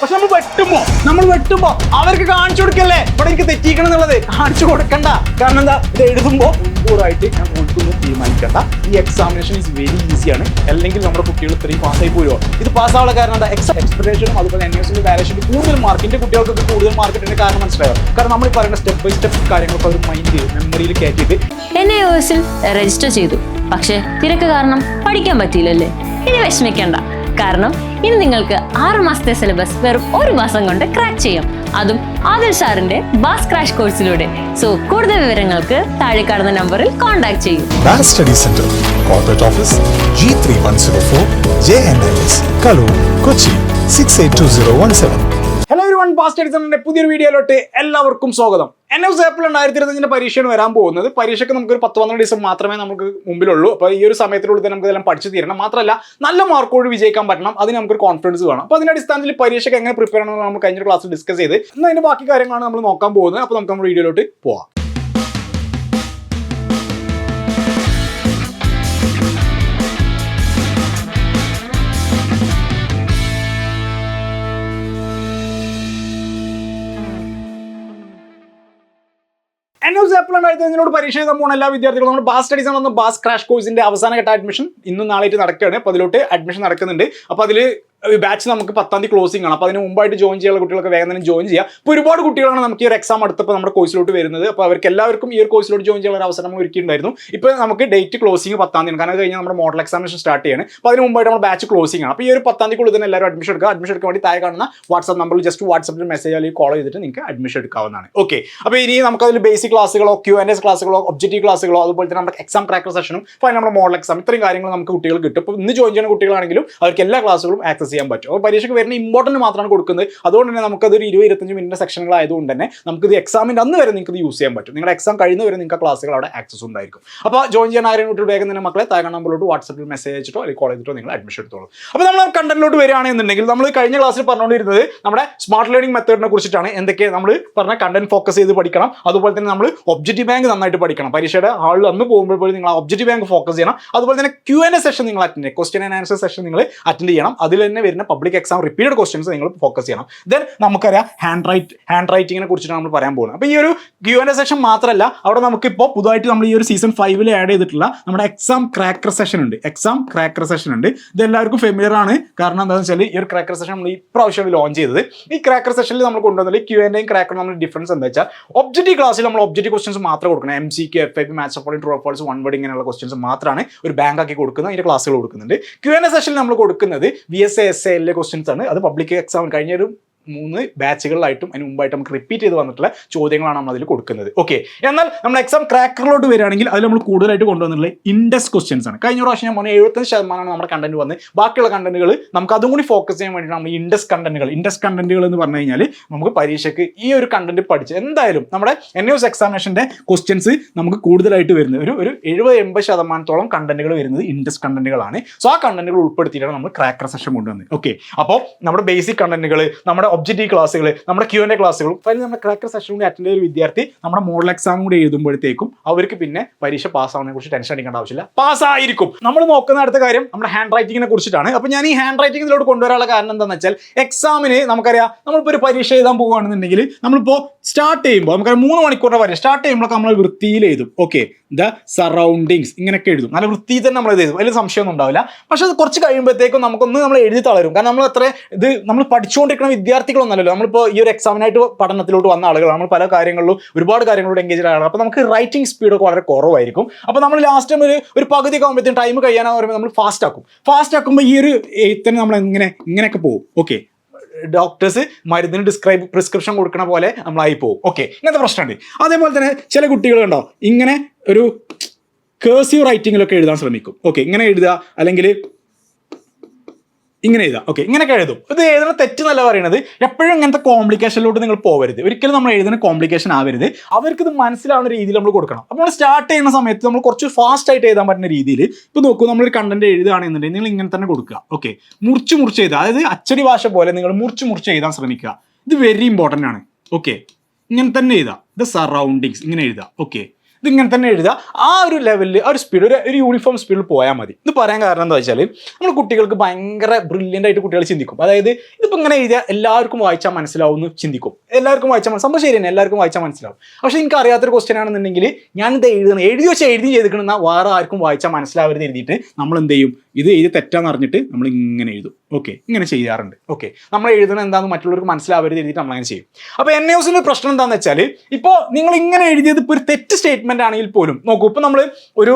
പക്ഷെ നമ്മൾ വെട്ടുമ്പോ നമ്മൾ വെട്ടുമ്പോ അവർക്ക് കാണിച്ചു കൊടുക്കല്ലേ? ഇവിടെ എനിക്ക് തെറ്റിക്കണം എന്നുള്ളത്. കാണിച്ചു കൊടുക്കണ്ട. കാരണം എന്താ? ഇത് എഴുതുമ്പോ മുൻകൂറായിട്ട് ഞാൻ കൊടുക്കുന്നു തീരുമാനിക്കണ്ട. ഈ എക്സാമിനേഷൻ ഈസ് വെരി ഈസിയാണ് അല്ലെങ്കിൽ നമ്മുടെ കുട്ടികൾ ഇത്രയും പാസ്സായി പോയോ ഇത് പാസ്സാവുള്ള കാരണം എന്താ? എക്സ് എക്സ്പെക്ടേഷനും അതുപോലെ എൻ എസ് വാലേഷനും കൂടുതൽ മാർക്കിന്റെ കുട്ടികൾക്ക് കൂടുതൽ മാർക്കിന്റെ കാരണം മനസ്സിലായോ? കാരണം നമ്മൾ പറയുന്ന സ്റ്റെപ്പ് ബൈ സ്റ്റെപ്പ് കാര്യങ്ങളൊക്കെ അവർ മൈൻഡ് ചെയ്ത് മെമ്മറിയിൽ കയറ്റിയിട്ട് എൻ ഐ രജിസ്റ്റർ ചെയ്തു. പക്ഷേ തിരക്ക് കാരണം പഠിക്കാൻ പറ്റിയില്ലല്ലേ? ഇനി വിഷമിക്കണ്ട. കാരണം ഇനി നിങ്ങൾക്ക് ആറ് മാസത്തെ സിലബസ് വെറും ഒരു മാസം കൊണ്ട് ക്രാക്ക് ചെയ്യാം. അതും ആദിൽ സാറിന്റെ ബാസ് ക്രാഷ് കോഴ്സിലൂടെ സോ കൂടുതൽ വിവരങ്ങൾക്ക് താഴെ കാണുന്ന നമ്പറിൽ കോൺടാക്ട് ചെയ്യൂ. Mass Study Center, Corporate Office, G3104, JNLS, Kochi six 682017. Two zero one past എഡിസണിന്റെ പുതിയൊരു വീഡിയോയിലോട്ട് എല്ലാവർക്കും സ്വാഗതം. എൻ എസ് ഏപ്രിൽ രണ്ടായിരത്തി ഇരുപത്തഞ്ചിന്റെ പരീക്ഷയാണ് വരാൻ പോകുന്നത്. പരീക്ഷയ്ക്ക് നമുക്ക് ഒരു പത്ത് പന്ത്രണ്ട് ദിവസം മാത്രമേ നമുക്ക് മുമ്പിലുള്ളൂ. അപ്പോൾ ഈ ഒരു സമയത്തിനുള്ളിൽ തന്നെ നമുക്ക് ഇതെല്ലാം പഠിച്ചു തീരണം. മാത്രമല്ല നല്ല മാർക്കോട് വിജയിക്കാൻ പറ്റണം. അതിന് നമുക്കൊരു കോൺഫിഡൻസ് വേണം. അപ്പോൾ അതിന്റെ അടിസ്ഥാനത്തിൽ പരീക്ഷയ്ക്ക് എങ്ങനെ പ്രിപ്പയർ ചെയ്യണമെന്ന് നമ്മൾ കഴിഞ്ഞ ക്ലാസ്സിൽ ഡിസ്കസ് ചെയ്ത്. എന്നാൽ അതിന്റെ ബാക്കി കാര്യങ്ങളാണ് നമ്മൾ നോക്കാൻ പോകുന്നത്. അപ്പോൾ നമുക്ക് നമ്മുടെ വീഡിയോയിലോട്ട് പോവാം. എൻ എസ് ഏപ്രിൽ എന്നോട് പരീക്ഷ എഴുതാൻ പോകുന്ന എല്ലാ വിദ്യാർത്ഥികളും നമ്മൾ ബാസ് സ്റ്റഡീസ് ആണ് ബാസ് ക്രാഷ് കോഴ്സിന്റെ അവസാന ഘട്ട അഡ്മിഷൻ ഇന്നും നാളെ നടക്കുകയാണ്. അപ്പോൾ അതിലോട്ട് അഡ്മിഷൻ നടക്കുന്നുണ്ട്. അപ്പോൾ അതിൽ ബാച്ച് നമുക്ക് പത്താം തീയതി ക്ലോസിംഗ് ആണ്. അപ്പോൾ അതിന് മുമ്പായിട്ട് ജോയിൻ ചെയ്യാനുള്ള കുട്ടികളൊക്കെ വേഗം തന്നെ ജോയിൻ ചെയ്യുക അപ്പോൾ ഒരുപാട് കുട്ടികളാണ് നമുക്ക് ഈ ഒരു എക്സാം അടുത്തപ്പോൾ നമ്മുടെ കോഴ്സിലോട്ട് വരുന്നത്. അപ്പോൾ അവർക്ക് എല്ലാവർക്കും ഈ ഒരു കോഴ്സിലോട്ട് ജോയിൻ ചെയ്യാനുള്ള ഒരു അവസരം ഒരുക്കിയിട്ടുണ്ടായിരുന്നു. ഇപ്പോൾ നമുക്ക് ഡേറ്റ് ക്ലോസിംഗ് പത്താം തീയതി കാരണം കഴിഞ്ഞാൽ നമ്മുടെ മോഡൽ എക്സാമിനേഷൻ സ്റ്റാർട്ട് ചെയ്യാണ്. അപ്പോൾ അതിന് മുമ്പായിട്ട് നമ്മുടെ ബാച്ച് ക്ലോസിംഗ് ആണ്. അപ്പോൾ ഈ ഒരു പത്താം തീയതിക്കുള്ളിൽ തന്നെ എല്ലാവരും അഡ്മിഷൻ എടുക്കുക. അഡ്മിഷൻ എടുക്കാൻ വേണ്ടി താഴെ കാണുന്ന വാട്സ്ആപ്പ് നമ്പറിൽ ജസ്റ്റ് വാട്സ്ആപ്പിൽ മെസ്സേജ് അല്ലെങ്കിൽ കോൾ ചെയ്തിട്ട് നിങ്ങൾക്ക് അഡ്മിഷൻ എടുക്കാവുന്നതാണ്. ഓക്കെ അപ്പോൾ ഇനി നമുക്ക് അതിൽ ബേസിക് ക്ലാസ്സുകളോ ക്യൂ ആൻഡ് എസ് ക്ലാസ്സുകളോ ഒബ്ജക്റ്റീവ് ക്ലാസ്സുകളോ അതുപോലെ തന്നെ നമ്മുടെ എക്സാം ക്രാക്കർ സെഷനും അപ്പോൾ നമ്മുടെ മോഡൽ എക്സാം ഇത്രയും കാര്യങ്ങൾ നമുക്ക് കുട്ടികൾ കിട്ടും. ഇന്ന് ജോയിൻ ചെയ്യുന്ന കുട്ടികളാണെങ്കിലും അവർക്ക് എല്ലാ ക്ലാസ്സുകളും ആക്സസ് ചെയ്യാൻ പറ്റും. അപ്പോൾ പരീക്ഷയ്ക്ക് വരുന്ന ഇമ്പോർട്ടന്റ് മാത്രമാണ് കൊടുക്കുന്നത്. അതുകൊണ്ട് തന്നെ നമുക്കത് ഒരു ഇരുപത് ഇരുപത്തഞ്ച് മിനിറ്റ് സെക്ഷനുകളായതുകൊണ്ട് തന്നെ നമുക്കിത് എക്സാമിന്റെ അന്ന് വരെ നിങ്ങൾക്ക് യൂസ് ചെയ്യാൻ പറ്റും. നിങ്ങളുടെ എക്സാം കഴിയുന്ന വരെ നിങ്ങൾക്ക് ക്ലാസ്സുകൾ അവിടെ ആക്സസ് ഉണ്ടായിരിക്കും. അപ്പോൾ ജോയിൻ ചെയ്യാൻ ആരെയും കൂട്ടി വേഗം തന്നെ മക്കളെ താഴെ നമ്പറിലോട്ട് വാട്സപ്പിൽ മെസ്സേജ് അയച്ചിട്ടോ അല്ലെങ്കിൽ കോൾ ചെയ്തിട്ടോ നിങ്ങൾ അഡ്മിഷൻ എടുത്തോളൂ. അപ്പോൾ നമ്മൾ കണ്ടന്റിലോട്ട് വരികയാണെന്നുണ്ടെങ്കിൽ നമ്മൾ കഴിഞ്ഞ ക്ലാസ്സിൽ പറഞ്ഞുകൊണ്ടിരുന്നത് നമ്മുടെ സ്മാർട്ട് ലേണിംഗ് മെത്തേഡിനെ കുറിച്ചിട്ടാണ്. എന്തൊക്കെ നമ്മൾ പറഞ്ഞ കണ്ടന്റ് ഫോക്കസ് ചെയ്ത് പഠിക്കണം. അതുപോലെ തന്നെ നമ്മൾ ഒബ്ജക്റ്റീവ് ബാങ്ക് നന്നായിട്ട് പഠിക്കണം. പരീക്ഷയുടെ ഹാളിൽ അന്ന് പോകുമ്പോൾ നിങ്ങൾ ഒബ്ജക്റ്റീവ് ബാങ്ക് ഫോക്കസ് ചെയ്യണം. അതുപോലെ തന്നെ ക്യൂ എൻ എ സെഷൻ നിങ്ങൾ attend question and answer session നിങ്ങൾ അറ്റൻഡ് ചെയ്യണം. അതിൽ തന്നെ വരുന്ന പബ്ലിക് എക്സാം റിപ്പീറ്റഡ് ക്വസ്റ്റ്യൻസ് നിങ്ങൾ ഫോക്കസ് ചെയ്യണം. ദെൻ നമുക്കറിയാം ഹാൻഡ് റൈറ്റ് ഹാൻഡ് റൈറ്റിങ്ങിനെ കുറിച്ചിട്ടാണ് നമ്മൾ പറയാൻ പോകുന്നത്. അപ്പോൾ ഈ ഒരു ക്യൂ എൻ എ സെഷൻ മാത്രമല്ല അവിടെ നമുക്കിപ്പോൾ പുതുതായിട്ട് നമ്മൾ ഈ ഒരു സീസൺ ഫൈവിൽ ആഡ് ചെയ്തിട്ടുള്ള നമ്മുടെ എക്സാം ക്രാക്കർ സെഷൻ ഉണ്ട്. എക്സാം ക്രാക്കർ സെഷൻ ഉണ്ട്. ഇത് എല്ലാവർക്കും ഫെമിലിയർ ആണ്. കാരണം എന്താണെന്ന് വെച്ചാൽ ഈ ഒരു ക്രാക്കർ സെഷൻ നമ്മൾ ഈ പ്രാവശ്യം ലോഞ്ച് ചെയ്തത്. ഈ ക്രാക്കർ സെഷനിൽ നമ്മൾ കൊണ്ടുവന്നത് ക്യൂ എന്റെയും ക്രാക്കറും നമ്മൾ ഡിഫറൻസ് എന്താ വെച്ചാൽ ഒബ്ജക്റ്റീവ് ക്ലാസ്സിൽ നമ്മൾ ഒബ്ജക്റ്റീവ് ക്വസ്റ്റൻസ് മാത്രം കൊടുക്കണം. M C K F I P maths അപ്പോൾ ട്രൂ ഫോൾസ് വൺ വേർഡ് ഇങ്ങനെയുള്ള ക്വസ്റ്റൻസ് മാത്രമാണ് ഒരു ബാങ്ക് ആക്കി കൊടുക്കുന്നത് അതിന്റെ ക്ലാസ്സുകൾ കൊടുക്കുന്നുണ്ട്. ക്യൂ എൻ എ സെഷനിൽ നമ്മൾ കൊടുക്കുന്നത് വി എസ് എ എസ് എല്ലിലെ ക്വസ്റ്റ്യൻസ് ആണ്. അത് പബ്ലിക് എക്സാം കഴിഞ്ഞ ഒരു മൂന്ന് ബാച്ചുകളിലായിട്ടും അതിന് മുമ്പായിട്ട് നമുക്ക് റിപ്പീറ്റ് ചെയ്ത് വന്നിട്ടുള്ള ചോദ്യങ്ങളാണ് നമ്മൾ അതിൽ കൊടുക്കുന്നത്. ഓക്കെ എന്നാൽ നമ്മൾ എക്സാം ക്രാക്കറിലോട്ട് വരികയാണെങ്കിൽ അതിൽ നമ്മൾ കൂടുതലായിട്ട് കൊണ്ടുവന്നിട്ടുള്ള ഇൻഡെക്സ് ക്വസ്റ്റ്യൻസ് ആണ്. കഴിഞ്ഞ പ്രാവശ്യം ഞാൻ പറഞ്ഞ എഴുപത്തഞ്ച് ശതമാനമാണ് നമ്മുടെ കണ്ടന്റ് വന്ന് ബാക്കിയുള്ള കണ്ടന്റുകൾ നമുക്ക് അതും കൂടി ഫോക്കസ് ചെയ്യാൻ വേണ്ടി നമ്മൾ ഇൻഡെക്സ് കണ്ടന്റുകൾ ഇൻഡെക്സ് കണ്ടന്റുകൾ എന്ന് പറഞ്ഞു കഴിഞ്ഞാൽ നമുക്ക് പരീക്ഷയ്ക്ക് ഈ ഒരു കണ്ടന്റ് പഠിച്ച് എന്തായാലും നമ്മുടെ എൻ എസ് എക്സാമിനേഷന്റെ ക്വസ്റ്റ്യൻസ് നമുക്ക് കൂടുതലായിട്ട് വരുന്നത്. ഒരു ഒരു എഴുപത് എൺപത് ശതമാനത്തോളം കണ്ടന്റുകൾ വരുന്നത് ഇൻഡെക്സ് കണ്ടന്റുകളാണ് സോ ആ കണ്ടന്റുകൾ ഉൾപ്പെടുത്തിയിട്ടാണ് നമ്മൾ ക്രാക്കർ സെഷൻ കൊണ്ടുവന്നത്. ഓക്കെ അപ്പോൾ നമ്മുടെ ബേസിക് കണ്ടന്റുകൾ നമ്മുടെ ഒബ്ജക്റ്റീവ് ക്ലാസ്സുകൾ നമ്മുടെ ക്യൂ എന്റെ ക്ലാസ്സുകളും അതിൽ നമ്മുടെ ക്രാക്കർ സെഷൻ കൂടി അറ്റൻഡ് ചെയ്ത വിദ്യാർത്ഥി നമ്മുടെ മോഡൽ എക്സാം കൂടി എഴുതുമ്പോഴത്തേക്കും അവർക്ക് പിന്നെ പരീക്ഷ പാസ്സാവുന്നതിനെ കുറിച്ച് ടെൻഷൻ അടിക്കേണ്ട ആവശ്യമില്ല. പാസ്സായിരിക്കും നമ്മൾ നോക്കുന്ന അടുത്ത കാര്യം നമ്മുടെ ഹാൻഡ് റൈറ്റിങ്ങിനെ കുറിച്ചിട്ടാണ്. അപ്പോൾ ഞാൻ ഈ ഹാൻഡ് റൈറ്റിംഗ് ഇതിലോട്ട് കൊണ്ടുവരാനുള്ള കാരണം എന്താണെന്ന് വെച്ചാൽ എക്സാമിന് നമുക്കറിയാം നമ്മളിപ്പോൾ ഒരു പരീക്ഷ എഴുതാൻ പോകുകയാണെന്നുണ്ടെങ്കിൽ നമ്മളിപ്പോൾ സ്റ്റാർട്ട് ചെയ്യുമ്പോൾ നമുക്കറിയാം മൂന്ന് മണിക്കൂറിന്റെ പരീക്ഷ സ്റ്റാർട്ട് ചെയ്യുമ്പോഴൊക്കെ നമ്മൾ വൃത്തിയിൽ എഴുതും. ഓക്കെ ദ സറൗണ്ടിങ്സ് ഇങ്ങനെയൊക്കെ എഴുതും. നല്ല വൃത്തിയിൽ തന്നെ നമ്മൾ എഴുതും. അതിൽ സംശയമൊന്നും ഉണ്ടാവില്ല. പക്ഷേ അത് കുറച്ച് കഴിയുമ്പോഴത്തേക്കും നമുക്കൊന്ന് നമ്മൾ എഴുതി തളരും. കാരണം നമ്മൾ അത്ര ഇത് നമ്മൾ പഠിച്ചുകൊണ്ടിരിക്കുന്ന വിദ്യാർത്ഥികളൊന്നല്ലല്ലോ നമ്മളിപ്പോൾ ഈ ഒരു എക്സാമിനായിട്ട് പഠനത്തിലോട്ട് വന്ന ആളുകൾ നമ്മൾ പല കാര്യങ്ങളിലും ഒരുപാട് കാര്യങ്ങളോട് എൻഗേജ് ആണ് അപ്പോൾ നമുക്ക് റൈറ്റിംഗ് സ്പീഡൊക്കെ വളരെ കുറവായിരിക്കും. അപ്പോൾ നമ്മൾ ലാസ്റ്റ് ടൈം ഒരു ഒരു പകുതി ആകുമ്പോഴത്തേക്കും ടൈം കഴിയാനാന്ന് പറയുമ്പോൾ നമ്മൾ ഫാസ്റ്റ് ആക്കും. ഫാസ്റ്റ് ആക്കുമ്പോൾ ഈ ഒരു എഴുത്തിന് നമ്മൾ ഇങ്ങനെ ഇങ്ങനെയൊക്കെ പോകും. ഓക്കെ ഡോക്ടേഴ്സ് മരുന്നിന് ഡിസ്ക്രൈബ് പ്രിസ്ക്രിപ്ഷൻ കൊടുക്കണ പോലെ നമ്മളായി പോകും. ഓക്കെ ഇങ്ങനത്തെ പ്രശ്നമുണ്ട്. അതേപോലെ തന്നെ ചില കുട്ടികൾ ഉണ്ടോ ഇങ്ങനെ ഒരു കേഴ്സീവ് റൈറ്റിങ്ങിലൊക്കെ എഴുതാൻ ശ്രമിക്കും. ഓക്കെ ഇങ്ങനെ എഴുതുക അല്ലെങ്കിൽ ഇങ്ങനെ എഴുതാം. ഓക്കെ ഇങ്ങനെയൊക്കെ എഴുതും. ഇത് എഴുതുന്ന തെറ്റ് എന്നല്ല പറയുന്നത് എപ്പോഴും ഇങ്ങനത്തെ കോംപ്ലിക്കേഷനിലോട്ട് നിങ്ങൾ പോകരുത് ഒരിക്കലും നമ്മൾ എഴുതുന്ന കോംപ്ലിക്കേഷൻ ആവരുത്. അവർക്ക് ഇത് മനസ്സിലാവുന്ന രീതിയിൽ നമ്മൾ കൊടുക്കണം. അപ്പോൾ നമ്മൾ സ്റ്റാർട്ട് ചെയ്യുന്ന സമയത്ത് നമ്മൾ കുറച്ച് ഫാസ്റ്റ് ആയിട്ട് എഴുതാൻ പറ്റുന്ന രീതിയിൽ ഇപ്പോൾ നോക്കൂ നമ്മളൊരു കണ്ടന്റ് എഴുതുകയാണെന്നുണ്ടെങ്കിൽ നിങ്ങൾ ഇങ്ങനെ തന്നെ കൊടുക്കുക. ഓക്കെ മുറിച്ച് മുറിച്ച് എഴുതുക. അതായത് അച്ചടി ഭാഷ പോലെ നിങ്ങൾ മുറിച്ച് മുറിച്ച് എഴുതാൻ ശ്രമിക്കുക. ഇത് വെരി ഇമ്പോർട്ടന്റ് ആണ്. ഓക്കെ ഇങ്ങനെ തന്നെ എഴുതാം ദ സറൗണ്ടിങ്സ് ഇങ്ങനെ എഴുതാം ഓക്കെ ഇതിങ്ങനെ തന്നെ എഴുതുക. ആ ഒരു ലെവലിൽ ആ ഒരു സ്പീഡ് ഒരു ഒരു യൂണിഫോം സ്പീഡിൽ പോയാൽ മതി. ഇത് പറയാൻ കാരണം എന്താ വെച്ചാൽ നമ്മൾ കുട്ടികൾക്ക് ഭയങ്കര ബ്രില്യന്റ് ആയിട്ട് കുട്ടികൾ ചിന്തിക്കും. അതായത് ഇതിപ്പോൾ ഇങ്ങനെ എഴുതിയാൽ എല്ലാവർക്കും വായിച്ചാൽ മനസ്സിലാവും എന്ന് ചിന്തിക്കും. എല്ലാവർക്കും വായിച്ചാൽ മനസ്സിലാവും ശരി തന്നെ എല്ലാവർക്കും വായിച്ചാൽ മനസ്സിലാവും. പക്ഷേ എനിക്ക് അറിയാത്തൊരു ക്വസ്റ്റ്യൻ ആണെന്നുണ്ടെങ്കിൽ ഞാൻ ഇത് എഴുതണം എഴുതി വെച്ച് എഴുതി ചെയ്തിക്കണമെന്ന വേറെ ആർക്കും വായിച്ചാൽ മനസ്സിലാവരുത് എഴുതിയിട്ട് നമ്മൾ എന്ത് ചെയ്യും? ഇത് എഴുതി തെറ്റാന്ന് അറിഞ്ഞിട്ട് നമ്മൾ ഇങ്ങനെ എഴുതും. ഓക്കെ ഇങ്ങനെ ചെയ്യാറുണ്ട്. ഓക്കെ നമ്മൾ എഴുതുന്നത് എന്താണെന്ന് മറ്റുള്ളവർക്ക് മനസ്സിലാവരുത് എഴുതിയിട്ട് നമ്മൾ അങ്ങനെ ചെയ്യും. അപ്പോൾ എൻ ന്യൂസിന്റെ പ്രശ്നം എന്താണെന്ന് വെച്ചാൽ ഇപ്പോൾ നിങ്ങൾ ഇങ്ങനെ എഴുതിയത് ഇപ്പോൾ ഒരു തെറ്റ് സ്റ്റേറ്റ്മെന്റ് ആണെങ്കിൽ പോലും നോക്കൂ ഇപ്പോൾ നമ്മൾ ഒരു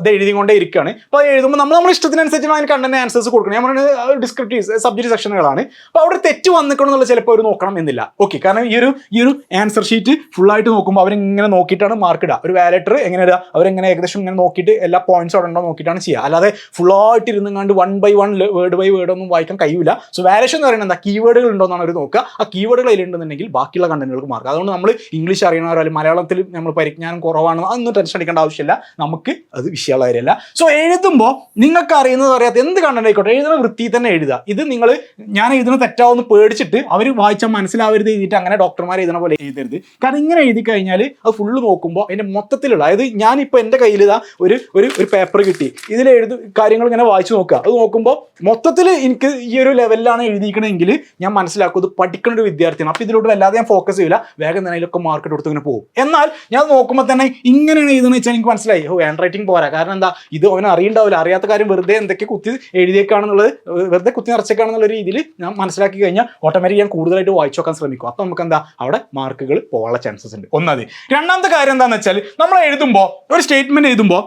ഇത് എഴുതിക്കൊണ്ടേ ഇരിക്കുകയാണ് അപ്പോൾ എഴുതുമ്പോൾ നമ്മൾ നമ്മുടെ ഇഷ്ടത്തിനനുസരിച്ചാണ് അതിന് കണ്ടന്റ് ആൻസേഴ്സ് കൊടുക്കണം ഞാൻ പറയുന്നത് ഡിസ്ക്രിപ്റ്റീവ് സബ്ജക്ട് സെക്ഷനുകളാണ് അപ്പോൾ അവിടെ തെറ്റ് വന്നിക്കണം എന്നുള്ള ചിലപ്പോൾ അവർ നോക്കണം എന്നില്ല. ഓക്കെ കാരണം ഈ ഒരു ഈ ഒരു ആൻസർ ഷീറ്റ് ഫുള്ളായിട്ട് നോക്കുമ്പോൾ അവരിങ്ങനെ നോക്കിയിട്ടാണ് മാർക്ക് ഇടുക. ഒരു വാലറ്റർ എങ്ങനെ ഇടുക? അവരെങ്ങനെ ഏകദേശം ഇങ്ങനെ നോക്കിയിട്ട് എല്ലാ പോയിന്റ്സ് അവിടെ ഉണ്ടോ നോക്കിയിട്ടാണ് ചെയ്യുക. അല്ലാതെ ഫുള്ളായിട്ട് ഇരുന്നുകൊണ്ട് one by one word by word ഒന്നും വായിക്കാൻ കഴിയില്ല സോ വാലേഷൻ എന്ന് പറയുന്നത് എന്താ? കീവേഡുകൾ ഉണ്ടോ എന്നാണ് അവർ നോക്കുക. ആ കീവേഡുകൾ അതിലുണ്ടെന്നുണ്ടെങ്കിൽ ബാക്കിയുള്ള കണ്ടന്റുകൾക്ക് മാർക്ക് അതുകൊണ്ട് നമ്മൾ ഇംഗ്ലീഷ് അറിയണവരോ മലയാളത്തിൽ നമ്മൾ പരിജ്ഞാനം കുറവാണ് അതൊന്നും ടെൻഷൻ അടിക്കേണ്ട ആവശ്യമില്ല. നമുക്ക് അത് വിഷയമുള്ള കാര്യമല്ല. സോ എഴുതുമ്പോൾ നിങ്ങൾക്ക് അറിയുന്നത് അറിയാത്ത എന്ത് കണ്ടന്റ് ആയിക്കോട്ടെ? എഴുതുന്ന വൃത്തി തന്നെ എഴുതുക. ഇത് നിങ്ങൾ ഞാൻ എഴുതുന്ന തെറ്റാവുന്ന പേടിച്ചിട്ട് അവർ വായിച്ചാൽ മനസ്സിലാവരുത് എഴുതിയിട്ട് അങ്ങനെ ഡോക്ടർമാർ എഴുതുന്ന പോലെ എഴുതരുത്. കാരണം ഇങ്ങനെ എഴുതി കഴിഞ്ഞാൽ അത് ഫുള്ള് നോക്കുമ്പോൾ അതിന്റെ മൊത്തത്തിലുള്ള അതായത് ഞാനിപ്പോൾ എന്റെ കയ്യിൽ ഇതാ ഒരു ഒരു പേപ്പർ കിട്ടി. ഇതിൽ എഴുതു കാര്യങ്ങൾ ഇങ്ങനെ വായിച്ചു നോക്കുക. അത് നോക്കുമ്പോൾ മൊത്തത്തിൽ എനിക്ക് ഈ ഒരു ലെവലിലാണ് എഴുതിയിരിക്കണമെങ്കിൽ ഞാൻ മനസ്സിലാക്കും ഇത് പഠിക്കുന്ന ഒരു വിദ്യാർത്ഥിയാണ്. അപ്പോൾ ഇതിലോട്ട് വല്ലാതെ ഞാൻ ഫോക്കസ് ചെയ്യില്ല വേഗം തന്നെ അതിലൊക്കെ മാർക്ക് കൊടുത്ത് ഇങ്ങനെ പോകും. എന്നാൽ ഞാൻ നോക്കുമ്പോൾ തന്നെ ഇങ്ങനെയാണ് എഴുതുന്നത് വെച്ചാൽ എനിക്ക് മനസ്സിലായി. ഓ ഹാൻഡ് റൈറ്റിംഗ് പോരാ. കാരണം എന്താ? ഇത് അവന് അറിയണ്ടാവില്ല. അറിയാത്ത കാര്യം വെറുതെ എന്തൊക്കെ കുത്തി എഴുതിയേക്കാണെന്നുള്ളത് വെറുതെ കുത്തി നിറച്ചേക്കാണെന്നുള്ള രീതിയിൽ ഞാൻ മനസ്സിലാക്കി കഴിഞ്ഞാൽ ഓട്ടോമാറ്റിക് ഞാൻ കൂടുതലായിട്ട് വായിച്ചു നോക്കാൻ ശ്രമിക്കും. അപ്പോൾ നമുക്ക് എന്താ? അവിടെ മാർക്കുകൾ പോകാനുള്ള ചാൻസസ് ഉണ്ട്. ഒന്നത് രണ്ടാമത്തെ കാര്യം എന്താണെന്ന് വെച്ചാൽ നമ്മൾ എഴുതുമ്പോൾ ഒരു സ്റ്റേറ്റ്മെന്റ് എഴുതുമ്പോൾ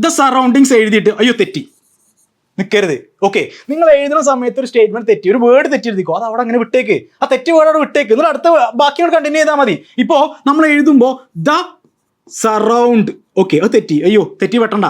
ദ സറൗണ്ടിങ്സ് എഴുതിയിട്ട്. അയ്യോ തെറ്റി. നിൽക്കരുത് ഓക്കെ നിങ്ങൾ എഴുതുന്ന സമയത്ത് ഒരു സ്റ്റേറ്റ്മെന്റ് തെറ്റി ഒരു വേർഡ് തെറ്റി എഴുതിക്കോ. അത് അവിടെ അങ്ങനെ വിട്ടേക്ക്. ആ തെറ്റി വേർഡ് അവിടെ വിട്ടേക്ക്. എന്നിട്ട് അടുത്ത ബാക്കിയോട് കണ്ടിന്യൂ ചെയ്താൽ മതി. ഇപ്പോ നമ്മൾ എഴുതുമ്പോൾ ദ സറൗണ്ട് ഓക്കെ അത് തെറ്റി. അയ്യോ തെറ്റി വെട്ടണ്ട.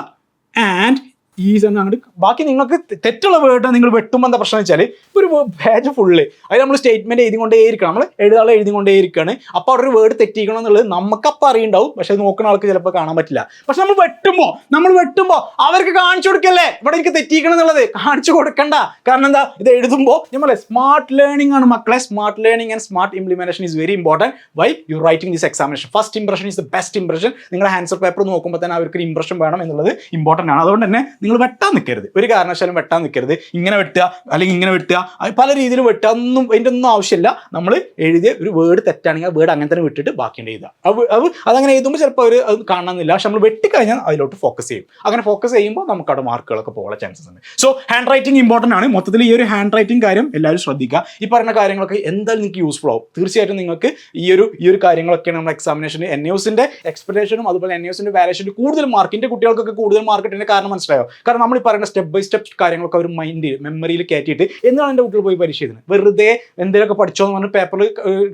ആൻഡ് ഈസ് എന്ന് അങ്ങോട്ട് ബാക്കി നിങ്ങൾക്ക് തെറ്റുള്ള വേർഡ് നിങ്ങൾ വെട്ടുമ്പോൾ എന്താ പ്രശ്നം വെച്ചാൽ ഒരു പേജ് ഫുള്ള് അത് നമ്മൾ സ്റ്റേറ്റ്മെന്റ് എഴുതിക്കൊണ്ടേയിരിക്കണം. നമ്മൾ എഴുതാളെ എഴുതിക്കൊണ്ടേയിരിക്കുകയാണ് അപ്പോൾ അവിടെ ഒരു വേർഡ് തെറ്റിക്കണം എന്നുള്ളത് നമുക്കപ്പം അറിയുണ്ടാവും. പക്ഷേ നോക്കുന്ന ആൾക്ക് ചിലപ്പോൾ കാണാൻ പറ്റില്ല. പക്ഷെ നമ്മൾ വെട്ടുമ്പോൾ നമ്മൾ വെട്ടുമ്പോൾ അവർക്ക് കാണിച്ചു കൊടുക്കല്ലേ? ഇവിടെ എനിക്ക് തെറ്റിക്കണം എന്നുള്ളത് കാണിച്ചു കൊടുക്കണ്ട. കാരണം എന്താ? ഇത് എഴുതുമ്പോൾ നമ്മളെ സ്മാർട്ട് ലേണിംഗ് ആണ് മക്കളെ. Smart learning and smart implementation is very important why you writing this examination first impression is the best impression നിങ്ങളുടെ ആൻസർ പേപ്പർ നോക്കുമ്പോൾ തന്നെ അവർക്ക് ഇംപ്രഷൻ വേണം എന്നുള്ളത് ഇമ്പോർട്ടന്റ് ആണ്. അതുകൊണ്ട് തന്നെ നിങ്ങൾ വെട്ടാൻ നിൽക്കരുത് ഒരു കാരണവശാലും വെട്ടാൻ നിൽക്കരുത് ഇങ്ങനെ വെട്ടുക അല്ലെങ്കിൽ ഇങ്ങനെ വെട്ടുക പല രീതിയിലും വെട്ടുക ഒന്നും അതിന്റെ ഒന്നും ആവശ്യമില്ല. നമ്മൾ എഴുതിയ ഒരു വേർഡ് തെറ്റാണെങ്കിൽ ആ വേർഡ് അങ്ങനെ തന്നെ വിട്ടിട്ട് ബാക്കിയുണ്ട് എഴുതുക. അത് അത് അതങ്ങനെ എഴുതുമ്പോൾ ചിലപ്പോൾ അവർ അത് കാണണമെന്നില്ല. പക്ഷെ നമ്മൾ വെട്ടിക്കഴിഞ്ഞാൽ അതിലോട്ട് ഫോക്കസ് ചെയ്യും. അങ്ങനെ ഫോക്കസ് ചെയ്യുമ്പോൾ നമുക്ക് അവിടെ മാർക്കുകളൊക്കെ പോകാനുള്ള ചാൻസസ് ഉണ്ട്. സോ ഹാൻഡ് റൈറ്റിംഗ് ഇമ്പോർട്ടന്റ് ആണ്. മൊത്തത്തിൽ ഈ ഒരു ഹാൻഡ് റൈറ്റിംഗ് കാര്യം എല്ലാവരും ശ്രദ്ധിക്കുക. ഈ പറഞ്ഞ കാര്യങ്ങളൊക്കെ എന്തായാലും നിങ്ങൾക്ക് യൂസ്ഫുൾ ആവും. തീർച്ചയായിട്ടും നിങ്ങൾക്ക് ഈ ഒരു ഈ ഒരു കാര്യങ്ങളൊക്കെയാണ് നമ്മുടെ എക്സാമിനേഷൻ എൻ ന്യൂസിന്റെ എക്സ്പെക്ടേഷനും അതുപോലെ എൻ ന്യൂസിന്റെ വാലേഷനും കൂടുതൽ മാർക്കിന്റെ കുട്ടികൾക്കൊക്കെ കൂടുതൽ മാർക്ക് കാരണം മനസ്സിലായോ? കാരണം നമ്മൾ ഈ പറയുന്ന സ്റ്റെപ്പ് ബൈ സ്റ്റെപ്പ് കാര്യങ്ങളൊക്കെ അവർ മൈൻഡ് മെമ്മറിയിൽ കയറ്റിയിട്ട് എന്താണ് എന്റെ കുട്ടികൾ പോയി പരീക്ഷ എഴുതുന്നത് വെറുതെ എന്തെങ്കിലുമൊക്കെ പഠിച്ചോ എന്ന് പറഞ്ഞ് പേപ്പറിൽ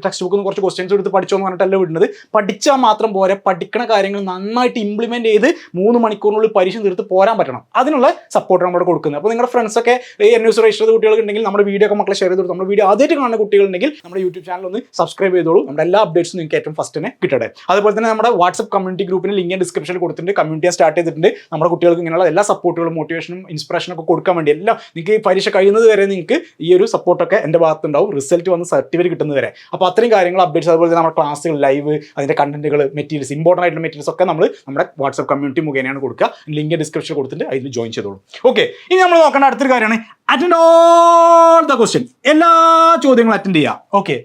ടെക്സ്റ്റ് ബുക്കിൽ നിന്ന് കുറച്ച് ക്വസ്റ്റ്യൻസ് എടുത്ത് പഠിച്ചോ എന്ന് പറഞ്ഞിട്ടല്ല വിടുന്നത്. പഠിച്ചാൽ മാത്രം പോരെ പഠിക്കണ കാര്യങ്ങൾ നന്നായിട്ട് ഇംപ്ലിമെന്റ് ചെയ്ത് മൂന്ന് മണിക്കൂറിനുള്ളിൽ പരീക്ഷ തീർത്ത് പോരാൻ പറ്റണം. അതിനുള്ള സപ്പോർട്ട് നമ്മുടെ കൊടുക്കുന്നത്. അപ്പോൾ നിങ്ങളുടെ ഫ്രണ്ട്സൊക്കെ ഈ ന്യൂസ് രജിസ്റ്റർ ചെയ്ത കുട്ടികൾ ഉണ്ടെങ്കിൽ നമ്മുടെ വീഡിയോ ഒക്കെ മക്കളെ ഷെയർ ചെയ്ത് നമ്മുടെ വീഡിയോ ആദ്യമായിട്ട് കാണുന്ന കുട്ടികളുണ്ടെങ്കിൽ നമ്മുടെ യൂട്യൂബ് ചാനൽ ഒന്ന് സബ്സ്ക്രൈബ് ചെയ്തോളൂ. നമ്മുടെ എല്ലാ അപ്ഡേറ്റ്സും നിങ്ങൾക്ക് ഏറ്റവും ഫസ്റ്റ് തന്നെ കിട്ടട്ടെ. അതുപോലെ തന്നെ നമ്മുടെ വാട്സ്ആപ്പ് കമ്മ്യൂണിറ്റി ഗ്രൂപ്പിന് ലിങ്ക് ഡിസ്ക്രിപ്ഷനിൽ കൊടുത്തിട്ടുണ്ട്. കമ്മ്യൂണിറ്റി സ്റ്റാർട്ട് ചെയ്തിട്ടുണ്ട്. നമ്മുടെ കുട്ടികൾക്ക് ഇങ്ങനെയുള്ള എല്ലാ സപ്പോർട്ടുകളും മോട്ടിവേഷനും ഇൻസ്പിറേഷനും ഒക്കെ കൊടുക്കാൻ വേണ്ടി എല്ലാം നിങ്ങൾക്ക് ഈ പരീക്ഷ കഴിയുന്നത് വരെ നിങ്ങൾക്ക് ഈ ഒരു സപ്പോർട്ടൊക്കെ എന്റെ ഭാഗത്തുണ്ടാവും. റിസൾട്ട് വന്ന് സർട്ടിഫിക്കറ്റ് കിട്ടുന്നത് വരെ. അപ്പോൾ അത്രയും കാര്യങ്ങൾ അപ്ഡേറ്റ്സ് അതുപോലെ തന്നെ നമ്മുടെ ക്ലാസ്സുകൾ ലൈവ് അതിന്റെ കണ്ടന്റുകൾ മെറ്റീരിയൽസ് ഇമ്പോർട്ടന്റ് ആയിട്ടുള്ള മെറ്റീരിയൽസ് ഒക്കെ നമ്മൾ നമ്മുടെ വാട്സ്ആപ്പ് കമ്മ്യൂണിറ്റി മുഖേനയാണ് കൊടുക്കുക. ലിങ്ക് ഡിസ്ക്രിപ്ഷൻ കൊടുത്തിട്ട് അതിൽ ജോയിൻ ചെയ്തോളൂ. ഓക്കെ ഇനി നമ്മൾ നോക്കേണ്ട അടുത്തൊരു കാര്യമാണ്. അറ്റൻഡ് ഓൾ ദ ക്വസ്റ്റ്യൻ എല്ലാ ചോദ്യങ്ങളും അറ്റൻഡ് ചെയ്യുക. ഓക്കെ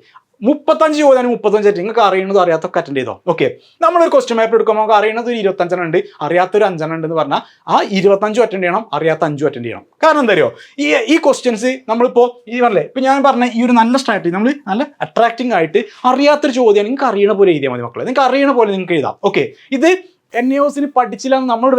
മുപ്പത്തഞ്ച് ചോദ്യം മുപ്പത്തഞ്ച് നിങ്ങൾക്ക് അറിയുന്നത് അറിയാത്തൊക്കെ അറ്റൻഡ് ചെയ്തോ? ഓക്കെ നമ്മളൊരു ക്വസ്റ്റ്യൻ പേപ്പർ എടുക്കുമ്പോൾ നമുക്ക് അറിയുന്നത് ഒരു ഇരുപത്തഞ്ചെണ്ണം ഉണ്ട്. അറിയാത്തൊരു അഞ്ചെണ്ണം ഉണ്ട് എന്ന് പറഞ്ഞാൽ ആ ഇരുപത്തഞ്ചും അറ്റൻഡ് ചെയ്യണം അറിയാത്ത അഞ്ചും അറ്റൻഡ് ചെയ്യണം. കാരണം എന്താ അറിയോ? ഈ ഈ ക്വസ്റ്റ്യൻസ് നമ്മളിപ്പോൾ ഈ പറഞ്ഞേ ഇപ്പം ഞാൻ പറഞ്ഞ ഈ ഒരു നല്ല സ്ട്രാറ്റജി നമ്മൾ നല്ല അട്രാക്റ്റിംഗ് ആയിട്ട് അറിയാത്തൊരു ചോദ്യം നിങ്ങൾക്ക് അറിയണ പോലെ എഴുതിയാൽ മതി മക്കളെ. നിങ്ങൾക്ക് അറിയണ പോലെ നിങ്ങൾക്ക് എഴുതാം. ഓക്കെ ഇത് എൻ എസിന് പഠിച്ചില്ല നമ്മൾ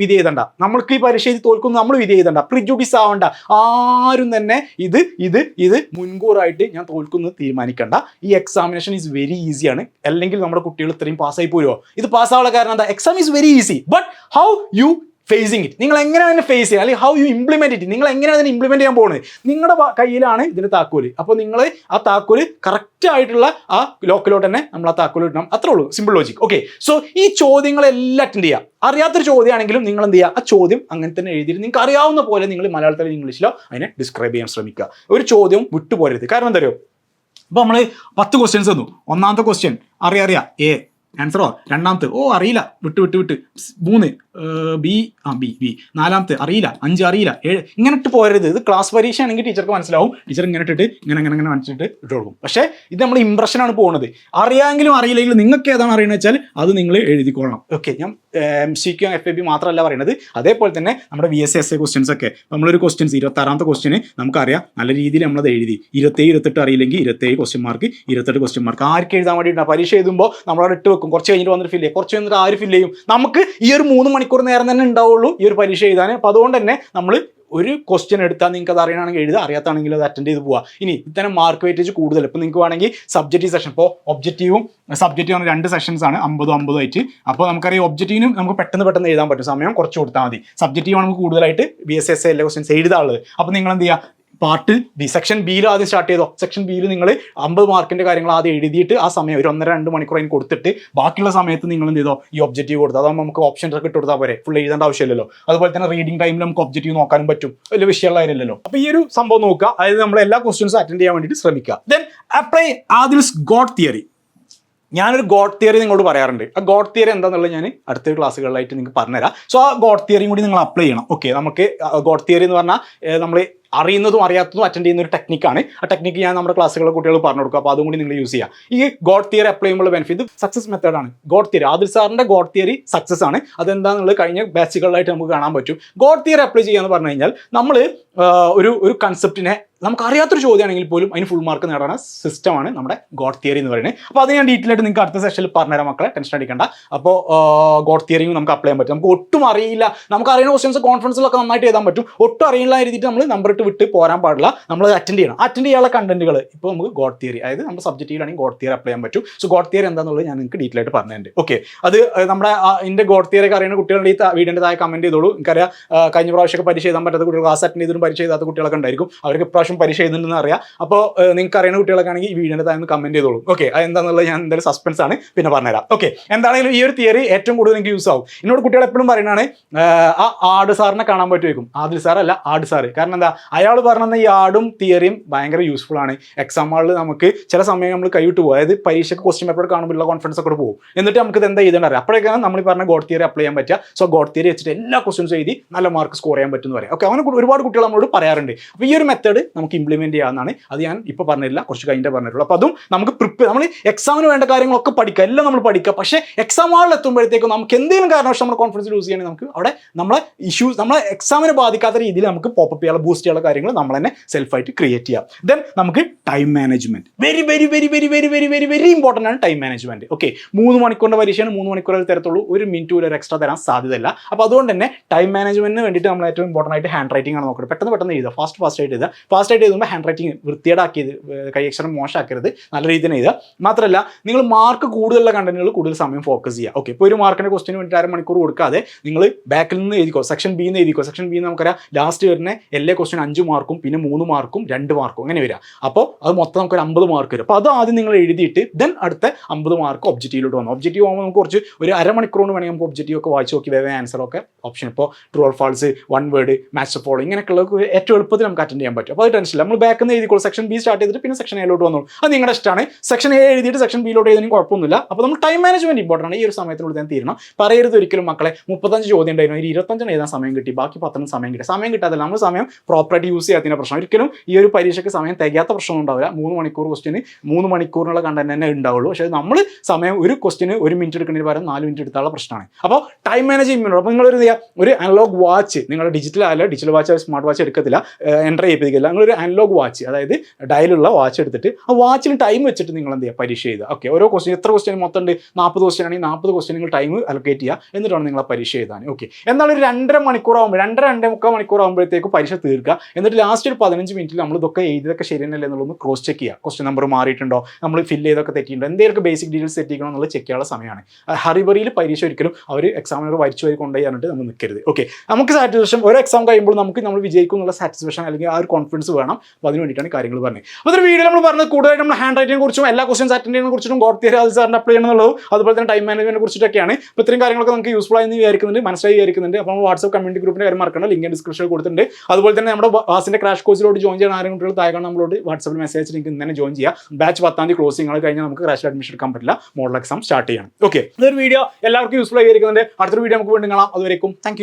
വിധി എഴുതണ്ട. നമ്മൾക്ക് ഈ പരീക്ഷ എഴുതി തോൽക്കുന്നു നമ്മൾ വിധി എഴുതണ്ട. പ്രിജുഡിസ് ആവണ്ട ആരും തന്നെ ഇത് ഇത് ഇത് മുൻകൂറായിട്ട് ഞാൻ തോൽക്കുന്നത് തീരുമാനിക്കണ്ട. ഈ എക്സാമിനേഷൻ ഈസ് വെരി ഈസിയാണ് അല്ലെങ്കിൽ നമ്മുടെ കുട്ടികൾ ഇത്രയും പാസ്സായി പോരുമോ ഇത് പാസ്സാവുള്ള കാരണം എന്താ? Exam is very easy but how you facing it നിങ്ങൾ എങ്ങനെയാണ് അതിനെ ഫേസ് ചെയ്യുക അല്ലെങ്കിൽ ഹൗ യു ഇംപ്ലിമെന്റ് ഇറ്റ് നിങ്ങൾ എങ്ങനെയാണ് അതിനെ ഇംപ്ലിമെന്റ് ചെയ്യാൻ പോകുന്നത്? നിങ്ങളുടെ കയ്യിലാണ് ഇതിന്റെ താക്കോൽ. അപ്പോൾ നിങ്ങൾ ആ താക്കോൽ കറക്റ്റ് ആയിട്ടുള്ള ആ ലോക്കിലോട്ട് തന്നെ നമ്മൾ ആ താക്കോൽ ഇടണം. അത്രേ ഉള്ളൂ. സിമ്പിൾ ലോജിക് ഓക്കെ സോ ഈ ചോദ്യങ്ങളെല്ലാം അറ്റൻഡ് ചെയ്യുക. അറിയാത്തൊരു ചോദ്യമാണെങ്കിലും നിങ്ങൾ എന്ത് ചെയ്യുക? ആ ചോദ്യം അങ്ങനെ തന്നെ എഴുതിയിട്ട് നിങ്ങൾക്ക് അറിയാവുന്ന പോലെ നിങ്ങൾ മലയാളത്തിലോ ഇംഗ്ലീഷിലോ അതിനെ ഡിസ്ക്രൈബ് ചെയ്യാൻ ശ്രമിക്കുക. ഒരു ചോദ്യം വിട്ടുപോരരുത്. കാരണം എന്താ അറിയോ? അപ്പോൾ നമ്മൾ പത്ത് ക്വസ്റ്റ്യൻസ് തന്നു. ഒന്നാമത്തെ ക്വസ്റ്റ്യൻ അറിയാം അറിയാം. എ ആൻസറോ രണ്ടാമത്തെ. ഓ അറിയില്ല. വിട്ട് വിട്ട് വിട്ട്. മൂന്ന്. ബി ആ ബി ബി. നാലാമത്തെ അറിയില്ല. അഞ്ച് അറിയില്ല. ഏഴ്. ഇങ്ങനെ ഇട്ട് പോരരുത്. ഇത് ക്ലാസ് പരീക്ഷ ആണെങ്കിൽ ടീച്ചർക്ക് മനസ്സിലാവും. ടീച്ചർ ഇങ്ങനെ ഇട്ടിട്ട് ഇങ്ങനെ ഇങ്ങനെ ഇങ്ങനെ മനസ്സിലിട്ട് ഇട്ട് കൊടുക്കും പക്ഷേ ഇത് നമ്മൾ ഇമ്പ്രഷനാണ് പോകുന്നത് അറിയാമെങ്കിലും അറിയില്ലെങ്കിലും നിങ്ങൾക്ക് ഏതാണ് അറിയുന്നത് വെച്ചാൽ അത് നിങ്ങൾ എഴുതിക്കോളണം. ഓക്കെ ഞാൻ M C Q F A B മാത്രമല്ല പറയുന്നത് അതേപോലെ തന്നെ നമ്മുടെ V S S A questions ഒക്കെ. നമ്മളൊരു ക്വസ്റ്റ്യൻസ് ഇരുപത്താറാമത്തെ ക്വസ്റ്റ്യന് നമുക്കറിയാം. നല്ല രീതിയിൽ നമ്മളത് എഴുതി. ഇരുപത്തേഴ് ഇരുപത്തെട്ട് അറിയില്ലെങ്കിൽ ഇരുപത്തേഴ് ക്വസ്റ്റ്യൻ മാർക്ക് ഇരുപത്തെട്ട് ക്വസ്റ്റ്യൻ മാർക്ക് ആർക്ക് എഴുതാൻ വേണ്ടിയിട്ടാണ്? പരീക്ഷ എഴുതുമ്പോൾ നമ്മളവിടെ ഇട്ട് വെക്കും. കുറച്ച് കഴിഞ്ഞിട്ട് വന്നിട്ട് ഫില്ല് ചെയ്യും. കുറച്ച് കഴിഞ്ഞിട്ട് ആര് ഫില്ല് ചെയ്യും? നമുക്ക് ഈ ഒരു മൂന്ന് മണിക്കൂർ നേരം തന്നെ ഉണ്ടാവുള്ളൂ ഈ ഒരു പരീക്ഷ എഴുതാൻ. അപ്പോൾ അതുകൊണ്ട് തന്നെ നമ്മൾ ഒരു ക്വസ്റ്റ്യൻ എടുത്താൽ നിങ്ങൾക്ക് അത് അറിയണമെങ്കിൽ എഴുതുക. അറിയാത്താണെങ്കിൽ അത് അറ്റൻഡ് ചെയ്ത് പോവുക. ഇനി ഇത്തരം മാർക്ക് വെയിറ്റേജ് കൂടുതൽ. ഇപ്പോൾ നിങ്ങൾക്ക് വേണമെങ്കിൽ സബ്ജക്റ്റീവ് സെഷൻ ഇപ്പോൾ ഒബ്ജക്റ്റീവും സബ്ജക്റ്റീവ് ആണ് രണ്ട് സെഷൻസ് ആണ് അമ്പതും അമ്പതും ആയിട്ട്. അപ്പോൾ നമുക്കറിയാം ഒബ്ജക്റ്റീവിനും നമുക്ക് പെട്ടെന്ന് പെട്ടെന്ന് എഴുതാൻ പറ്റും. സമയം കുറച്ച് കൊടുത്താൽ മതി. സബ്ജക്റ്റീവ് നമുക്ക് കൂടുതലായിട്ട് ബി എസ് എസ് എല്ലാ ക്വസ്റ്റ്യൻസ് എഴുതാനുള്ളത്. അപ്പോൾ നിങ്ങൾ എന്ത് ചെയ്യുക? Part B. സെക്ഷൻ ബിയിൽ ആദ്യം സ്റ്റാർട്ട് ചെയ്തോ? സെക്ഷൻ ബിയിൽ നിങ്ങൾ അമ്പത് മാർക്കിന്റെ കാര്യങ്ങൾ ആദ്യം എഴുതിയിട്ട് ആ സമയം ഒരു ഒന്നര രണ്ട് മണിക്കൂർ അതിന് കൊടുത്തിട്ട് ബാക്കിയുള്ള സമയത്ത് നിങ്ങൾ എന്ത് ചെയ്തോ? ഈ ഒബ്ജക്റ്റീവ് കൊടുത്തു. അതാകുമ്പോൾ നമുക്ക് ഓപ്ഷൻ ഒക്കെ ഇട്ട് കൊടുത്താൽ പോരെ. ഫുൾ എഴുതേണ്ട ആവശ്യമില്ലല്ലോ. അതുപോലെ തന്നെ റീഡിംഗ് ടൈമിൽ നമുക്ക് ഒബ്ജക്റ്റീവ് നോക്കാനും പറ്റും. വലിയ വിഷയമുള്ള കാര്യമില്ലല്ലോ. അപ്പോൾ ഈ ഒരു സംഭവം നോക്കുക. അതായത് നമ്മൾ എല്ലാ ക്വസ്റ്റ്യൻസും അറ്റൻഡ് ചെയ്യാൻ വേണ്ടിയിട്ട് ശ്രമിക്കുക. Then apply Adil's god theory ഞാനൊരു ഗോഡ് തിയറി നിങ്ങളോട് പറയാറുണ്ട്. ആ ഗോഡ് തിയറി എന്താണെന്നുള്ളത് ഞാൻ അടുത്ത ക്ലാസ്സുകളിലായിട്ട് നിങ്ങൾക്ക് പറഞ്ഞുതരാം. സോ ആ ഗോഡ് തിയറിയും കൂടി നിങ്ങൾ അപ്ലൈ ചെയ്യണം. ഓക്കെ നമുക്ക് ഗോഡ് തിയറി എന്ന് പറഞ്ഞാൽ നമ്മൾ അറിയുന്നതും അറിയാത്തതും അറ്റൻഡ് ചെയ്യുന്ന ഒരു ടെക്നിക്കാണ് ആ ടെക്നിക്ക് ഞാൻ നമ്മുടെ ക്ലാസ്സുകളിലെ കുട്ടികൾ പറഞ്ഞു കൊടുക്കുക അപ്പോൾ അതും കൂടി നിങ്ങൾ യൂസ് ചെയ്യുക ഈ ഗോഡ് തിയറി അപ്ലൈ ചെയ്യുമ്പോൾ ബെനിഫിറ്റ് സക്സസ് മെത്തേഡാണ് ഗോഡ് തിയറി ആദിൽ സാറിന്റെ ഗോഡ് തിയറി സക്സസ് ആണ്. അതെന്താണെന്നുള്ളത് കഴിഞ്ഞ ബാച്ചുകളിലായിട്ട് നമുക്ക് കാണാൻ പറ്റും. ഗോഡ് തിയറി അപ്ലൈ ചെയ്യുക എന്ന് പറഞ്ഞു കഴിഞ്ഞാൽ നമ്മൾ ഒരു ഒരു കൺസെപ്റ്റിനെ നമുക്ക് അറിയാത്തൊരു ചോദ്യമാണെങ്കിൽ പോലും അതിന് ഫുൾ മാർക്ക് നേടാൻ സിസ്റ്റമാണ് നമ്മുടെ ഗോഡ് തിയറി എന്ന് പറയുന്നത്. അപ്പോൾ അത് ഞാൻ ഡീറ്റെയിൽ ആയിട്ട് നിങ്ങൾക്ക് അടുത്ത സെഷനിൽ പറഞ്ഞുതരാം മക്കളെ. ടെൻഷൻ അടിക്കണ്ട. അപ്പോൾ ഗോഡ് തിയറിയും നമുക്ക് അപ്ലൈ ചെയ്യാൻ പറ്റും. നമുക്ക് ഒട്ടും അറിയില്ല. നമുക്ക് അറിയുന്ന ക്വസ്റ്റൻസ് കോൺഫറൻസിലൊക്കെ നന്നായിട്ട് എഴുതാൻ പറ്റും. ഒട്ടും അറിയില്ല എഴുതിയിട്ട് നമ്മൾ നമ്പർ വിട്ട് പോരാൻ പാടില്ല. നമ്മൾ അറ്റൻഡ് ചെയ്യണം. അറ്റൻഡ് ചെയ്യാനുള്ള കണ്ടന്റുകൾ ഇപ്പോൾ നമുക്ക് ഗോഡ് തിയറി അതായത് നമ്മുടെ സബ്ജക്റ്റിലാണെങ്കിൽ ഗോഡ് തിയറി അപ്ലൈ ചെയ്യാൻ പറ്റും. സോ ഗോഡ് തിയറി എന്താണെന്നുള്ളത് ഞാൻ നിങ്ങൾക്ക് ഡീറ്റെയിൽ ആയിട്ട് പറഞ്ഞിട്ടുണ്ട് ഓക്കെ അത് നമ്മുടെ എന്റെ ഗോഡ് തിയറി അറിയുന്ന കുട്ടികളുടെ ഈ വീടിന്റെ താഴെ കമന്റ് ചെയ്തോളൂ. എനിക്കറിയാം കഴിഞ്ഞ പ്രാവശ്യമൊക്കെ പരീക്ഷ എഴുതാൻ പറ്റാത്ത കുട്ടികൾ ക്ലാസ് അറ്റൻഡ് ചെയ്തിട്ടും പരീക്ഷ എഴുതാത്ത കുട്ടികളൊക്കെ ഉണ്ടായിരിക്കും. അവർക്ക് ഇപ്രാവശ്യം പരീക്ഷ എഴുതുന്നുണ്ടെന്ന് അറിയാം അപ്പോൾ നിങ്ങൾക്ക് അറിയുന്ന കുട്ടികളൊക്കെ ആണെങ്കിൽ ഈ വീടിന്റെ താഴെ കമന്റ് ചെയ്തോളൂ. ഓക്കെ അത് എന്താണെന്നുള്ളത് ഞാൻ എന്തായാലും സസ്പെൻസ് ആണ്. പിന്നെ പറഞ്ഞുതരാം. ഓക്കെ എന്താണെങ്കിലും ഈ ഒരു തിയറി ഏറ്റവും കൂടുതൽ എനിക്ക് യൂസ് ആവും. എന്നോട് കുട്ടികൾ എപ്പോഴും പറയുന്നതാണ് ആ ആട് സാറിനെ കാണാൻ പറ്റുമായിരിക്കും. ആദിൽ സാറല്ല ആട് സാറ്. കാരണം എന്താ? അയാൾ പറഞ്ഞ ഈ ആടും തിയറിയും ഭയങ്കര യൂസ്ഫുൾ ആണ്. എക്സാം ഹാളിൽ നമുക്ക് ചില സമയം നമ്മൾ കൈവിട്ട് പോകും. അതായത് പരീക്ഷയ്ക്ക് ക്വസ്റ്റ്യൻ പേപ്പർ കാണുമ്പോൾ കോൺഫിഡൻസ് ഒക്കെ പോകും. എന്നിട്ട് നമുക്ക് ഇത് എന്താ എഴുതേണ്ട അറിയാം അപ്പോഴേക്കാണ് നമ്മൾ പറഞ്ഞ ഗോഡ് തിയറി അപ്ലൈ ചെയ്യാൻ പറ്റുക. സോ ഗോഡ് തിയറി വെച്ചിട്ട് എല്ലാ ക്വസ്റ്റ്യൻസും എഴുതി നല്ല മാർക്ക് സ്കോർ ചെയ്യാൻ പറ്റും എന്ന് പറയാം. ഓക്കെ അങ്ങനെ ഒരുപാട് കുട്ടികൾ നമ്മളോട് പറയാറുണ്ട്. അപ്പോൾ ഈ ഒരു മെത്തേഡ് നമുക്ക് ഇംപ്ലിമെന്റ് ചെയ്യാവുന്നതാണ്. അത് ഞാൻ ഇപ്പോൾ പറഞ്ഞില്ല കുറച്ച് കഴിഞ്ഞിട്ട് പറഞ്ഞിട്ടുള്ളൂ. അപ്പോൾ അതും നമുക്ക് പ്രിപ്പയർ നമ്മൾ എക്സാമിന് വേണ്ട കാര്യങ്ങളൊക്കെ പഠിക്കുക. എല്ലാം നമ്മൾ പഠിക്കുക. പക്ഷേ എക്സാം ഹാളിൽ എത്തുമ്പോഴത്തേക്കും നമുക്ക് എന്തെങ്കിലും കാരണവശാൽ നമ്മൾ കോൺഫിഡൻസ് യൂസ് ചെയ്യണമെങ്കിൽ നമുക്ക് അവിടെ നമ്മളെ ഇഷ്യൂസ് നമ്മളെ എക്സാമിനെ ബാധിക്കാത്ത രീതിയിൽ നമുക്ക് പോപ്പ് ചെയ്യാനുള്ള ബൂസ്റ്റ് ചെയ്യാനുള്ള കാര്യങ്ങൾ നമ്മൾ തന്നെ സെൽഫായിട്ട് ക്രിയേറ്റ് ചെയ്യാം. ദെൻ നമുക്ക് time management very very very very very very very very important ആണ് ടൈം മാനേജ്മെന്റ് ഓക്കെ മൂന്ന് മണിക്കൂറിന്റെ പരീക്ഷയാണ് മൂന്ന് മണിക്കൂറിൽ തരത്തുള്ളൂ. ഒരു മിനിറ്റ് പോലും എക്സ്ട്രാ തരാൻ സാധ്യതയില്ല. അപ്പോൾ അതുകൊണ്ട് തന്നെ ടൈം മാനേജ്മെന്റിന് വേണ്ടിയിട്ട് നമ്മൾ ഏറ്റവും ഇമ്പോർട്ടന്റ് ആയിട്ട് ഹാൻഡ് റൈറ്റിംഗ് ആണ് നോക്കുന്നത് പെട്ടെന്ന് പെട്ടെന്ന് എഴുതുക. ഫാസ്റ്റ് ഫാസ്റ്റ് ആയിട്ട് എഴുതുക. ഫാസ്റ്റ് ആയിട്ട് എഴുതുമ്പോൾ ഹാൻഡ് റൈറ്റിംഗ് വൃത്തിയേടാക്കിയത് കൈയക്ഷരം മോശമാക്കരുത്. നല്ല രീതിയിൽ എഴുതുക. മാത്രമല്ല നിങ്ങൾ മാർക്ക് കൂടുതലുള്ള കണ്ടന്റുകൾ കൂടുതൽ സമയം ഫോക്കസ് ചെയ്യുക. ഓക്കെ ഇപ്പോൾ ഒരു മാർക്കിന്റെ ക്വസ്റ്റിന് വേണ്ടി അരമണിക്കൂർ കൊടുക്കാതെ നിങ്ങൾ ബാക്കിൽ നിന്ന് എഴുതിക്കോ സെക്ഷൻ ബി നിന്ന് എഴുതിക്കോ. സെക്ഷൻ ബി നമുക്കറിയാം ലാസ്റ്റ് വരുന്ന എല്ലാ ക്വസ്റ്റ്യൻ അഞ്ച് മാർക്കും പിന്നെ മൂന്ന് മാർക്കും രണ്ട് മാർക്കും അങ്ങനെ വരിക. അപ്പോൾ അത് മൊത്തം നമുക്ക് ഒരു അമ്പത് മാർക്ക് വരും. അപ്പോൾ അത് ആദ്യം നിങ്ങൾ എഴുതിയിട്ട് ദെൻ അടുത്ത അമ്പത് മാർക്ക് ഒബ്ജക്റ്റീവിലോട്ട് വന്നു. ഒബ്ജക്റ്റീവ് ആകുമ്പോൾ നമുക്ക് കുറച്ച് ഒരു അരമണിക്കൂറിന് വേണമെങ്കിൽ നമുക്ക് ഒബ്ജക്റ്റീവ് ഒക്കെ വായിച്ച് നോക്കി വേറെ ആൻസർ ഒക്കെ ഓപ്ഷൻ ഇപ്പോൾ true or false one word match follow ഇങ്ങനെയൊക്കെയുള്ള ഏറ്റവും എളുപ്പത്തിൽ നമുക്ക് അറ്റൻഡ് ചെയ്യാൻ പറ്റും. അപ്പോൾ അത് ടെൻഷൻ നമ്മൾ ബാക്കിൽ നിന്ന് എഴുതിക്കോളൂ. സെക്ഷൻ ബി സ്റ്റാർട്ട് ചെയ്തിട്ട് പിന്നെ സെക്ഷൻ എയിലോട്ട് വന്നു അത് നിങ്ങളുടെ ഇഷ്ടമാണ്. സെക്ഷൻ എ എഴുതിയിട്ട് സെക്ഷൻ ബിയിലോട്ട് എഴുതുന്നതിന് കുഴപ്പമൊന്നുമില്ല. അപ്പോൾ നമ്മൾ ടൈം മാനേജ്മെന്റ് ഇമ്പോർട്ടന്റ് ആണ്. ഈ ഒരു സമയത്തിനുള്ളിൽ ഞാൻ തീരണം. പറയരുത് ഒരിക്കലും മക്കളെ. മുപ്പത്തഞ്ച് ചോദ്യം ഉണ്ടായിരുന്നു. ഒരു ഇരുപത്തഞ്ചെണ്ണം എഴുതാൻ സമയം കിട്ടി. ബാക്കി പത്തെണ്ണം സമയം കിട്ടി. സമയം കിട്ടാത്തല്ല നമ്മൾ സമയം പ്രോപ്പറായിട്ട് യൂസ് ചെയ്യാത്തതിന്റെ പ്രശ്നം. ഒരിക്കലും ഈ ഒരു പരീക്ഷയ്ക്ക് സമയം തികയാത്ത പ്രശ്നം ഉണ്ടാവില്ല. മൂന്ന് മണിക്കൂർ ക്വസ്റ്റിന് മൂന്ന് മണിക്കൂറിനുള്ള കണ്ടന്റ് തന്നെ ഉണ്ടാവുള്ളൂ. പക്ഷേ നമ്മൾ സമയം ഒരു ക്വസ്റ്റിന് ഒരു മിനിറ്റ് എടുക്കുന്നതിന് പകരം നാല് മിനിറ്റ് എടുത്താലുള്ള പ്രശ്നമാണ്. അപ്പോൾ ടൈം മാനേജ് ചെയ്യുമ്പോൾ അപ്പോൾ നിങ്ങളൊരു ഒരു അനലോഗ് വാച്ച് നിങ്ങൾ ഡിജിറ്റൽ ആയാലും ഡിജിറ്റൽ വാച്ച് സ്മാർട്ട് വാച്ച് എടുക്കത്തില്ല. എന്റർ ചെയ്യിപ്പിക്കില്ല നിങ്ങളൊരു അനലോഗ് വാച്ച് അതായത് ഡയലുള്ള വാച്ച് എടുത്തിട്ട് ആ വാച്ചിൽ ടൈം വെച്ചിട്ട് നിങ്ങൾ എന്ത് ചെയ്യുക പരീക്ഷ ചെയ്ത് ഓക്കെ ഓരോ ക്വസ്റ്റ്യൻ എത്ര ക്വസ്റ്റ്യൻ മൊത്തം ഉണ്ട്? നാൽപ്പത് ക്വസ്റ്റ്യൻ ആണെങ്കിൽ നാൽപ്പത് ക്വസ്റ്റ്യൻ നിങ്ങൾ ടൈം അലോക്കേറ്റ് ചെയ്യുക. എന്നിട്ടാണ് നിങ്ങൾ പരീക്ഷ എഴുതാൻ. ഓക്കെ എന്നാൽ ഒരു രണ്ടര മണിക്കൂർ ആകുമ്പോൾ രണ്ടര രണ്ടേ മുക്കാൽ മണിക്കൂർ ആകുമ്പോഴത്തേക്ക് പരീക്ഷ തീർക്കുക. എന്നിട്ട് ലാസ്റ്റ് ഒരു പതിനഞ്ച് മിനിറ്റിൽ നമ്മൾ ഇതൊക്കെ എഴുതിയതൊക്കെ ശരിയല്ലേ എന്നുള്ളൊന്ന് ക്രോസ് ചെക്ക് ചെയ്യുക. ക്വസ്റ്റ്യൻ നമ്പർ മാറിയിട്ടുണ്ടോ? നമ്മൾ ഫില്ല് ചെയ്തൊക്കെ തെറ്റിയിട്ടുണ്ടോ? എന്തെങ്കിലും ബേസിക് ഡീറ്റെയിൽസ് തെറ്റിക്കണോ എന്നുള്ളത് ചെക്ക് ചെയ്യാനുള്ള സമയമാണ്. ഹറിബറിയിൽ പരീക്ഷ ഒരിക്കലും അവർ എക്സാമിനർ വരിച്ചു വരി കൊണ്ടുപോയി പറഞ്ഞിട്ട് നമ്മൾ നിൽക്കരുത് ഓക്കെ നമുക്ക് സാറ്റിസ്ഫാക്ഷൻ ഒരു എക്സാം കഴിയുമ്പോൾ നമുക്ക് നമ്മൾ വിജയിക്കും എന്നുള്ള സാറ്റിസ്ഫാക്ഷൻ അല്ലെങ്കിൽ ആ ഒരു കോൺഫിഡൻസ് വേണം. അപ്പോൾ അതിന് വേണ്ടിയിട്ടാണ് കാര്യങ്ങൾ പറഞ്ഞത്. അപ്പോൾ ഒരു വീഡിയോ നമ്മൾ പറഞ്ഞത് കൂടുതലായിട്ട് നമ്മൾ ഹാൻഡ് റൈറ്റിനെ കുറിച്ചും എല്ലാ ക്വസ്റ്റൻസ് അറ്റൻഡ് ചെയ്യുന്നതിനെ കുറിച്ചും ഗോഡ് തിയറി അത് സാറിന് അപ്ലൈ ചെയ്യണമെന്നുള്ളതും അതുപോലെ തന്നെ ടൈം മാനേജ്മെന്റ് കുറിച്ചിട്ടൊക്കെയാണ്. അപ്പോൾ ഇത്രയും കാര്യങ്ങളൊക്കെ നമുക്ക് യൂസ്ഫുൾ ആയി വിചാരിക്കുന്നുണ്ട് മനസ്സിലായി വിചാരിക്കുന്നുണ്ട്. അപ്പോൾ വാട്സ്ആപ്പ് കമ്മ്യൂണിറ്റി ഗ്രൂപ്പിന്റെ കാര്യം മറക്കണം ലിങ്ക് ഡിസ്ക്രിപ്ഷനിൽ കൊടുത്തിട്ടുണ്ട്. അതുപോലെ തന്നെ നമ്മുടെ ബാസിന്റെ ക്രാഷ് കോഴ്സിലോട്ട് ജോയിൻ ചെയ്യാൻ ആരെങ്കിലും കുട്ടികൾ താഴെ നമ്മളോട് വാട്സപ്പിൽ മെസ്സേജ് നിങ്ങൾക്ക് ഇന്നലെ ജോയിൻ ചെയ്യാം. ബാച്ച് പത്താം തീയതി ക്ലോസിംഗ് കഴിഞ്ഞാൽ നമുക്ക് ക്രാഷ് അഡ്മിഷൻ എടുക്കാൻ പറ്റില്ല. മോഡൽ എക്സാം സ്റ്റാർട്ട് ചെയ്യണം. ഓക്കെ ഇതൊരു വീഡിയോ എല്ലാവർക്കും യൂസ്ഫുൾ ആയിരിക്കുന്നുണ്ട് അടുത്തൊരു വീഡിയോ നമുക്ക് വീണ്ടും കാണാം. അതുവരേക്കും താങ്ക്